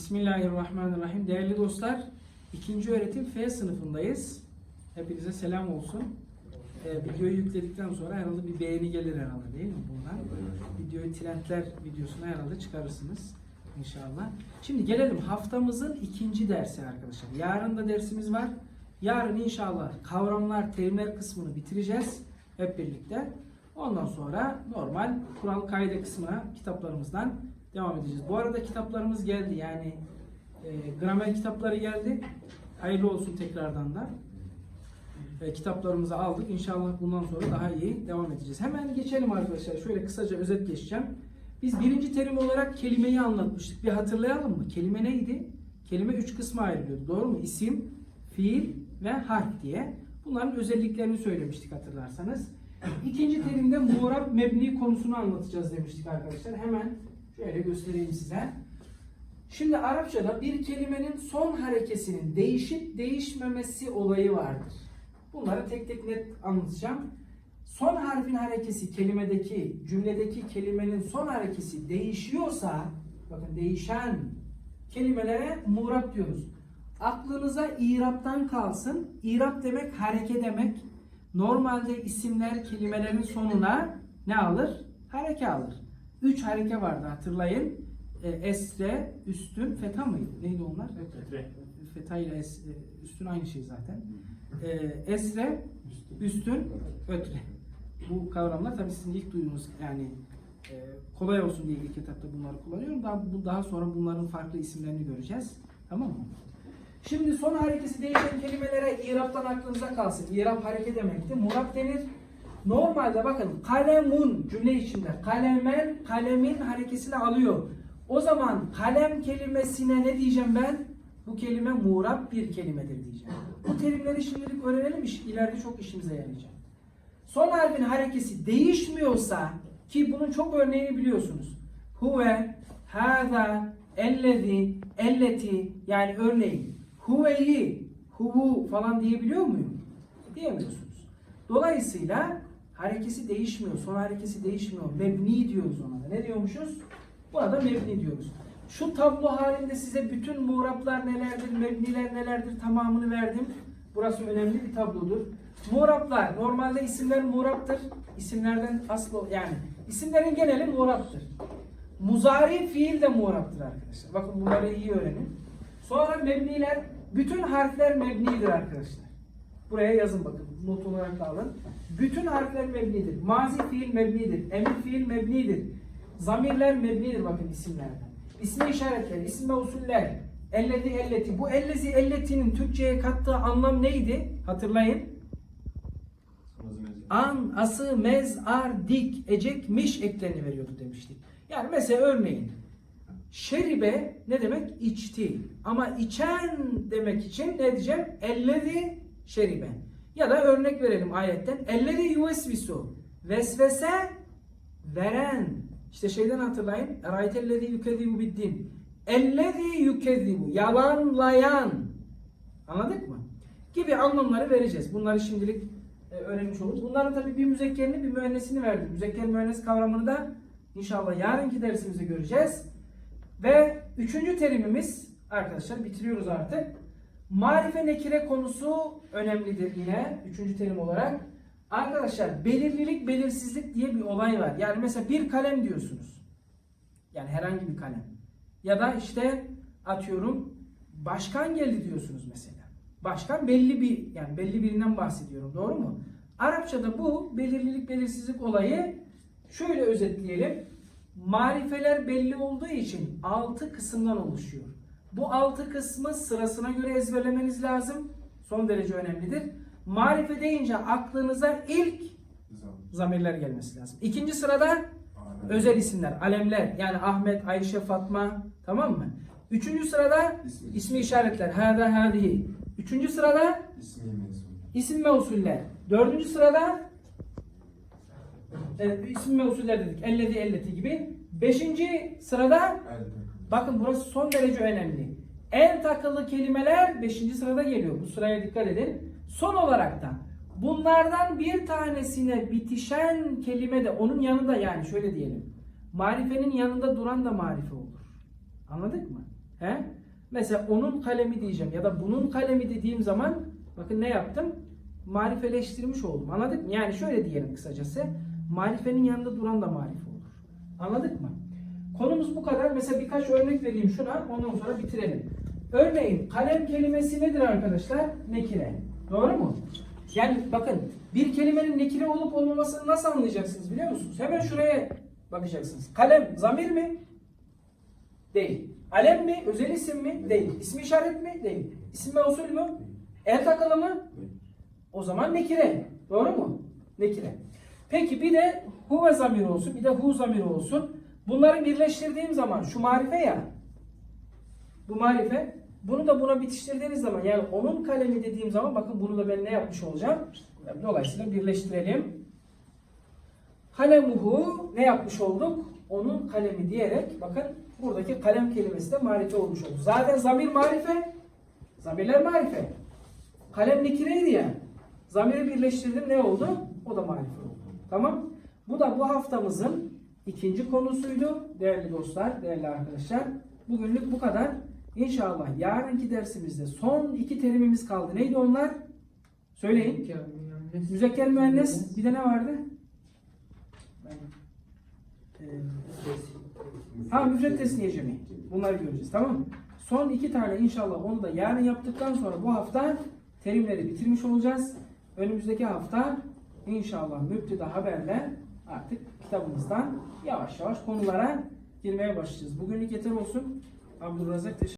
Bismillahirrahmanirrahim. Değerli dostlar, ikinci öğretim F sınıfındayız. Hepinize selam olsun. Ee, videoyu yükledikten sonra herhalde bir beğeni gelir herhalde değil mi bundan? Videoyu trendler videosuna herhalde çıkarırsınız inşallah. Şimdi gelelim haftamızın ikinci dersi arkadaşlar. Yarın da dersimiz var. Yarın inşallah kavramlar, terimler kısmını bitireceğiz hep birlikte. Ondan sonra normal kural kaide kısmına kitaplarımızdan devam edeceğiz. Bu arada kitaplarımız geldi yani e, gramer kitapları geldi. Hayırlı olsun tekrardan da. E, kitaplarımızı aldık. İnşallah bundan sonra daha iyi devam edeceğiz. Hemen geçelim arkadaşlar. Şöyle kısaca özet geçeceğim. Biz birinci terim olarak kelimeyi anlatmıştık. Bir hatırlayalım mı? Kelime neydi? Kelime üç kısma ayrılıyordu. Doğru mu? İsim, fiil ve harf diye. Bunların özelliklerini söylemiştik hatırlarsanız. İkinci terimde muğrab mebni konusunu anlatacağız demiştik arkadaşlar. Hemen şöyle göstereyim size. Şimdi Arapçada bir kelimenin son harekesinin değişip değişmemesi olayı vardır. Bunları tek tek net anlatacağım. Son harfin harekesi kelimedeki, cümledeki kelimenin son harekesi değişiyorsa, bakın değişen kelimelere muğrab diyoruz. Aklınıza iraptan kalsın. İrap demek hareke demek. Normalde isimler kelimelerin sonuna ne alır? Hareke alır. Üç hareke vardı hatırlayın. E, esre, üstün, feta mıydı? Neydi onlar? Feta ile es, e, üstün aynı şey zaten. E, esre, üstün, ötre. Bu kavramlar tabii sizin ilk duyduğunuz yani e, kolay olsun diye ilk etapta bunları kullanıyorum. Daha, bu, daha sonra bunların farklı isimlerini göreceğiz. Tamam mı? Şimdi son harekesi değişen kelimelere İrap'tan aklınıza kalsın. İrap hareket demekti. Murab denir. Normalde bakın kalemun cümle içinde kalemen kalemin harekesini alıyor. O zaman kalem kelimesine ne diyeceğim ben? Bu kelime muğrab bir kelimedir diyeceğim. Bu terimleri şimdilik öğrenelim ileride çok işimize yarayacak. Son harfin harekesi değişmiyorsa ki bunun çok örneğini biliyorsunuz. Huve, hâzâ, ellezi, elleti yani örneğin huveyi, huvu falan diyebiliyor muyum? Diyemiyorsunuz. Dolayısıyla harekesi değişmiyor, son harekesi değişmiyor. Mebni diyoruz ona da. Ne diyormuşuz? Buna da mebni diyoruz. Şu tablo halinde size bütün muğraplar nelerdir, mebniler nelerdir tamamını verdim. Burası önemli bir tablodur. Muğraplar, normalde isimler muğraptır. İsimlerden aslı yani isimlerin geneli muğraptır. Muzari fiil de muğraptır arkadaşlar. Bakın bunları iyi öğrenin. Sonra mebniler, bütün harfler mebnidir arkadaşlar. Buraya yazın bakın. Not olarak da alın. Bütün harfler mebnidir. Mazi fiil mebnidir. Emir fiil mebnidir. Zamirler mebnidir bakın isimlerden. İsme işaretler, isim ve usuller. Ellezi elleti. Bu ellezi elletinin Türkçe'ye kattığı anlam neydi? Hatırlayın. An, ası, mez, ar, dik, ecek, miş eklerini veriyordu demiştik. Yani mesela örneğin şeribe ne demek? İçti. Ama içen demek için ne diyeceğim? Ellezi şeribe. Ya da örnek verelim ayetten. Ellezi yuvesvisu. Vesvese veren. İşte şeyden hatırlayın. Eraytellezi yükezzibu biddin. Ellezi yükezzibu. Yalanlayan. Anladık mı? Gibi anlamları vereceğiz. Bunları şimdilik e, öğrenmiş olduk. Bunların tabii bir müzekkerini bir müennesini verdim. Müzekker müennes kavramını da inşallah yarınki dersimizde göreceğiz. Ve üçüncü terimimiz arkadaşlar bitiriyoruz artık. Marife nekire konusu önemlidir yine üçüncü terim olarak. Arkadaşlar belirlilik belirsizlik diye bir olay var. Yani mesela bir kalem diyorsunuz. Yani herhangi bir kalem. Ya da işte atıyorum başkan geldi diyorsunuz mesela. Başkan belli bir yani belli birinden bahsediyorum. Doğru mu? Arapçada bu belirlilik belirsizlik olayı şöyle özetleyelim. Marifeler belli olduğu için altı kısımdan oluşuyor. Bu altı kısmı sırasına göre ezberlemeniz lazım. Son derece önemlidir. Marife deyince aklınıza ilk zamirler gelmesi lazım. İkinci sırada özel isimler, alemler. Yani Ahmet, Ayşe, Fatma. Tamam mı? Üçüncü sırada İsmi. ismi işaretler. Hâdâ, hâdihi. Üçüncü sırada isim ve usuller. Dördüncü sırada e, isim ve usuller dedik. Ellezi, elleti gibi. Beşinci sırada Bakın burası son derece önemli. El takılı kelimeler 5. sırada geliyor. Bu sıraya dikkat edin. Son olarak da bunlardan bir tanesine bitişen kelime de onun yanında yani şöyle diyelim. Marifenin yanında duran da marife olur. Anladık mı? He? Mesela onun kalemi diyeceğim ya da bunun kalemi dediğim zaman bakın ne yaptım? Marifeleştirmiş oldum. Anladık mı? Yani şöyle diyelim kısacası. Marifenin yanında duran da marife olur. Anladık mı? Konumuz bu kadar. Mesela birkaç örnek vereyim şuna. Ondan sonra bitirelim. Örneğin kalem kelimesi nedir arkadaşlar? Nekire. Doğru mu? Yani bakın bir kelimenin nekire olup olmamasını nasıl anlayacaksınız biliyor musunuz? Hemen şuraya bakacaksınız. Kalem zamir mi? Değil. Alem mi? Özel isim mi? Değil. İsmi işaret mi? Değil. İsim mevsul mü? El takılı mı? O zaman nekire. Doğru mu? Nekire. Peki bir de huve zamiri olsun, bir de hu zamiri olsun. Bunları birleştirdiğim zaman şu marife ya. Bu marife. Bunu da buna bitiştirdiğiniz zaman yani onun kalemi dediğim zaman bakın bunu da ben ne yapmış olacağım? Dolayısıyla birleştirelim. Kalemuhu ne yapmış olduk? Onun kalemi diyerek bakın buradaki kalem kelimesi de marife olmuş oldu. Zaten zamir marife. Zamirler marife. Kalem nekireydi ya. Zamiri birleştirdim ne oldu? O da marife oldu. Tamam. Bu da bu haftamızın ikinci konusuydu. Değerli dostlar, değerli arkadaşlar. Bugünlük bu kadar. İnşallah yarınki dersimizde son iki terimimiz kaldı. Neydi onlar? Söyleyin. Müzekker müennes. Bir de ne vardı? Ee, Ha müfret tesniye cemi. Bunları göreceğiz tamam mı? Son iki tane inşallah onu da yarın yaptıktan sonra bu hafta terimleri bitirmiş olacağız. Önümüzdeki hafta inşallah müpteda haberle artık kitabımızdan yavaş yavaş konulara girmeye başlayacağız. Bugünlük yeter olsun. Abdülrazak teşekkür